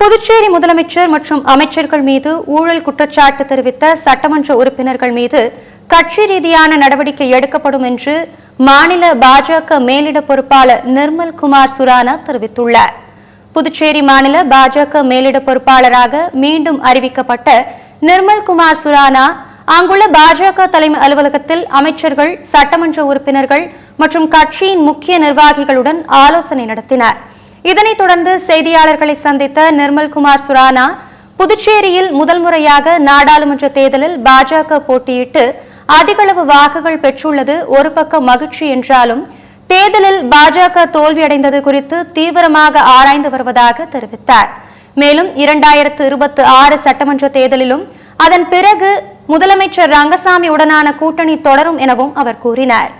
புதுச்சேரி முதலமைச்சர் மற்றும் அமைச்சர்கள் மீது ஊழல் குற்றச்சாட்டு தெரிவித்த சட்டமன்ற உறுப்பினர்கள் மீது கட்சி ரீதியான நடவடிக்கை எடுக்கப்படும் என்று மாநில பாஜக மேலிட பொறுப்பாளர் நிர்மல் குமார் சுரானா தெரிவித்துள்ளார். புதுச்சேரி மாநில பாஜக மேலிட பொறுப்பாளராக மீண்டும் அறிவிக்கப்பட்ட நிர்மல் குமார் சுரானா அங்குள்ள பாஜக தலைமை அலுவலகத்தில் அமைச்சர்கள் சட்டமன்ற உறுப்பினர்கள் மற்றும் கட்சியின் முக்கிய நிர்வாகிகளுடன் ஆலோசனை நடத்தினார். இதனைத் தொடர்ந்து செய்தியாளர்களை சந்தித்த நிர்மல்குமார் சுரானா புதுச்சேரியில் முதல் முறையாக நாடாளுமன்ற தேர்தலில் பாஜக போட்டியிட்டு அதிகளவு வாக்குகள் பெற்றுள்ளது ஒரு பக்கம் மகிழ்ச்சி என்றாலும் தேர்தலில் பாஜக தோல்வியடைந்தது குறித்து தீவிரமாக ஆராய்ந்து வருவதாக தெரிவித்தார். மேலும் இரண்டாயிரத்து இருபத்தி ஆறு சட்டமன்ற தேர்தலிலும் அதன் பிறகு முதலமைச்சர் ரங்கசாமி உடனான கூட்டணி தொடரும் எனவும் அவர் கூறினார்.